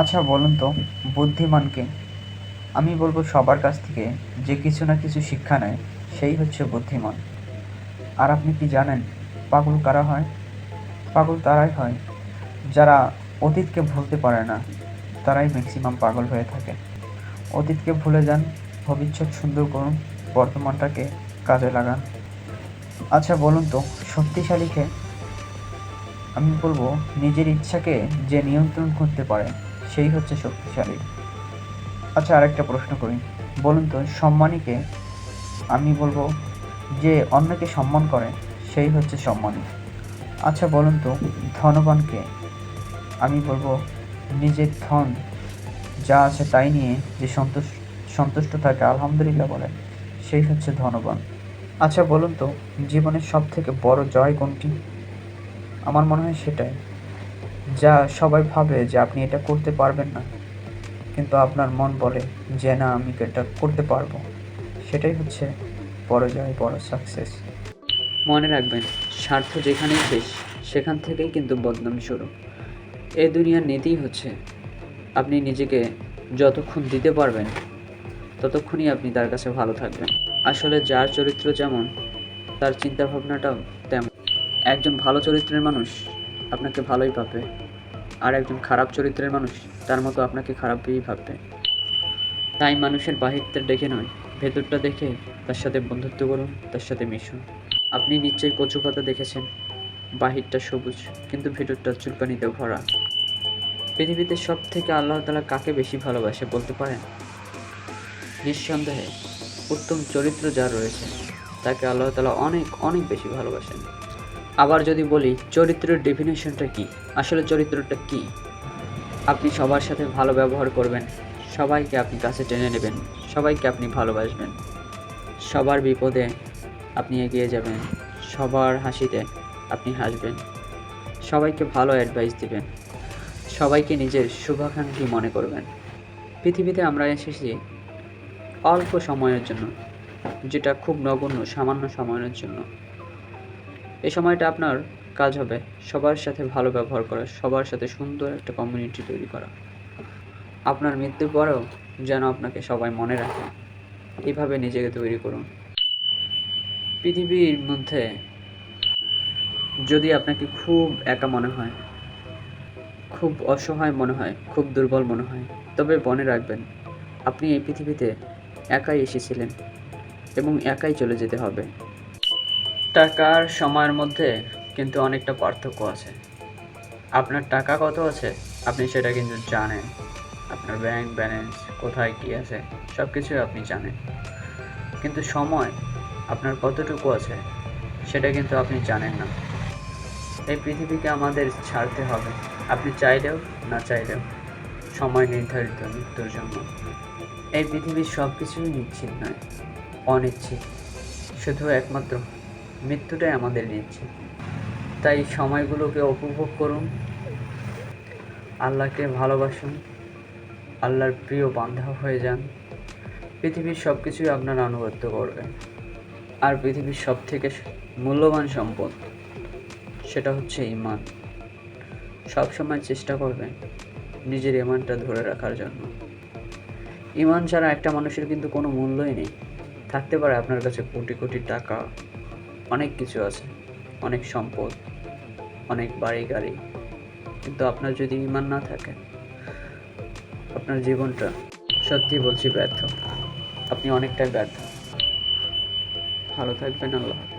আচ্ছা বলুন তো বুদ্ধিমানকে আমি বলব সবার কাছ থেকে যে কিছু না কিছু শিক্ষা নেয়, সেই হচ্ছে বুদ্ধিমান। আর আপনি কি জানেন পাগল কারা হয়? পাগল তারাই হয়। যারা অতীতকে ভুলতে পারে না, তারাই ম্যাক্সিমাম পাগল হয়ে থাকে। অতীতকে ভুলে যান, ভবিষ্যৎ সুন্দর করুন, বর্তমানটাকে কাজে লাগান। আচ্ছা বলুন তো শক্তিশালীকে আমি বলব নিজের ইচ্ছাকে যে নিয়ন্ত্রণ করতে পারে সেই হচ্ছে শক্তিশালী। আচ্ছা আরেকটা প্রশ্ন করি। বলুন তো, সম্মানীকে আমি বলব যে অন্যকে সম্মান করে, সেই হচ্ছে সম্মানী। আচ্ছা বলুন তো, ধনবানকে আমি বলব নিজের ধন যা আছে তাই নিয়ে যে সন্তুষ্ট সন্তুষ্ট থাকে আলহামদুলিল্লাহ বলে, সেই হচ্ছে ধনবান। আচ্ছা বলুন তো, জীবনের সব থেকে বড় জয় কোনটি? আমার মনে হয় সেটাই। যা সবাই ভাবে যে আপনি এটা করতে পারবেন না। কিন্তু আপনার মন বলে যে, না, আমি এটা করতে পারব। সেটাই হচ্ছে বড় জয় বড় সাকসেস মনে রাখবেন, স্বার্থ যেখানেই শেষ, সেখান থেকেই কিন্তু বদনাম শুরু। এই দুনিয়ার নীতিই হচ্ছে, আপনি নিজেকে যতক্ষণ দিতে পারবেন, ততক্ষণই আপনি তার কাছে ভালো থাকবেন। আসলে যার চরিত্র যেমন, তার চিন্তাভাবনাটাও তেমন। একজন ভালো চরিত্রের মানুষ আপনাকে ভালোই ভাববে। আর একজন খারাপ চরিত্রের মানুষ, তার মতো আপনাকে খারাপই ভাববে। তাই মানুষের বাহিরটা দেখে নয়, ভেতরটা দেখে তার সাথে বন্ধুত্ব করুন, তার সাথে মিশুন। আপনি নিশ্চয়ই কচু পাতা দেখেছেন, বাহিরটা সবুজ, কিন্তু ভেতরটা চুলকানিতে ভরা। পৃথিবীতে সব থেকে আল্লাহ তালা কাকে বেশি ভালোবাসে বলতে পারেন? নিঃসন্দেহে, উত্তম চরিত্র যা রয়েছে, তাকে আল্লাহ তালা অনেক অনেক বেশি ভালোবাসেন। আবার যদি বলি, চরিত্রের ডেফিনেশনটা কি? আসলে চরিত্রটা কি? আপনি সবার সাথে ভালো ব্যবহার করবেন, সবাইকে আপনি কাছে টেনে নেবেন, সবাইকে আপনি ভালোবাসবেন। সবার বিপদে আপনি এগিয়ে যাবেন, সবার হাসিতে আপনি হাসবেন। সবাইকে ভালো অ্যাডভাইস দিবেন, সবাইকে নিজের শুভাকাঙ্ক্ষী মনে করবেন। পৃথিবীতে আমরা এসেছি অল্প সময়ের জন্য, যেটা খুব নগণ্য, সামান্য সময়ের জন্য। এই সময়টা আপনার কাজ হবে। সবার সাথে ভালো ব্যবহার করা, সবার সাথে সুন্দর একটা কমিউনিটি তৈরি করা। আপনার মৃত্যুর পরেও যেন আপনাকে সবাই মনে রাখে, এইভাবে নিজেকে তৈরি করুন। পৃথিবীর মধ্যে যদি আপনাকে খুব একা মনে হয়, খুব অসহায় মনে হয়, খুব দুর্বল মনে হয়, তবে মনে রাখবেন, আপনি এই পৃথিবীতে একাই এসেছিলেন এবং একাই চলে যেতে হবে। টাকার সময়ের মধ্যে কিন্তু অনেকটা পার্থক্য আছে। আপনার টাকা কত আছে? আপনি সেটা কিন্তু জানেন। আপনার ব্যাংক ব্যালেন্স কোথায় কী আছে সব কিছুই আপনি জানেন। কিন্তু সময় আপনার কতটুকু আছে, সেটা কিন্তু আপনি জানেন না। এই পৃথিবীকে আমাদের ছাড়তে হবে। আপনি চাইলেও না চাইলেও সময় নির্ধারিত মৃত্যুর জন্য। এই পৃথিবীর সব কিছুই নিশ্চিত নয়, অনিশ্চিত। শুধু একমাত্র মৃত্যুটাই আমাদের নিচ্ছে তাই সময়গুলোকে উপভোগ করুন। আল্লাহকে ভালোবাসুন। আল্লাহর প্রিয় বান্ধা হয়ে যান। পৃথিবীর সব কিছুই আপনার আনুগত্য করবে। আর পৃথিবীর সব থেকে মূল্যবান সম্পদ, সেটা হচ্ছে ইমান সবসময় চেষ্টা করবেন নিজের ইমানটা ধরে রাখার জন্য। ইমান ছাড়া একটা মানুষের কিন্তু কোনো মূল্যই নেই। থাকতে পারে আপনার কাছে কোটি কোটি টাকা অনেক কিছু আছে। অনেক সম্পদ, অনেক বাড়ি গাড়ি কিন্তু আপনার যদি ইমান না থাকে, আপনার জীবনটা সত্যি বলছি ব্যর্থ। আপনি অনেকটাই ব্যর্থ। ভালো থাকবেন, আল্লাহ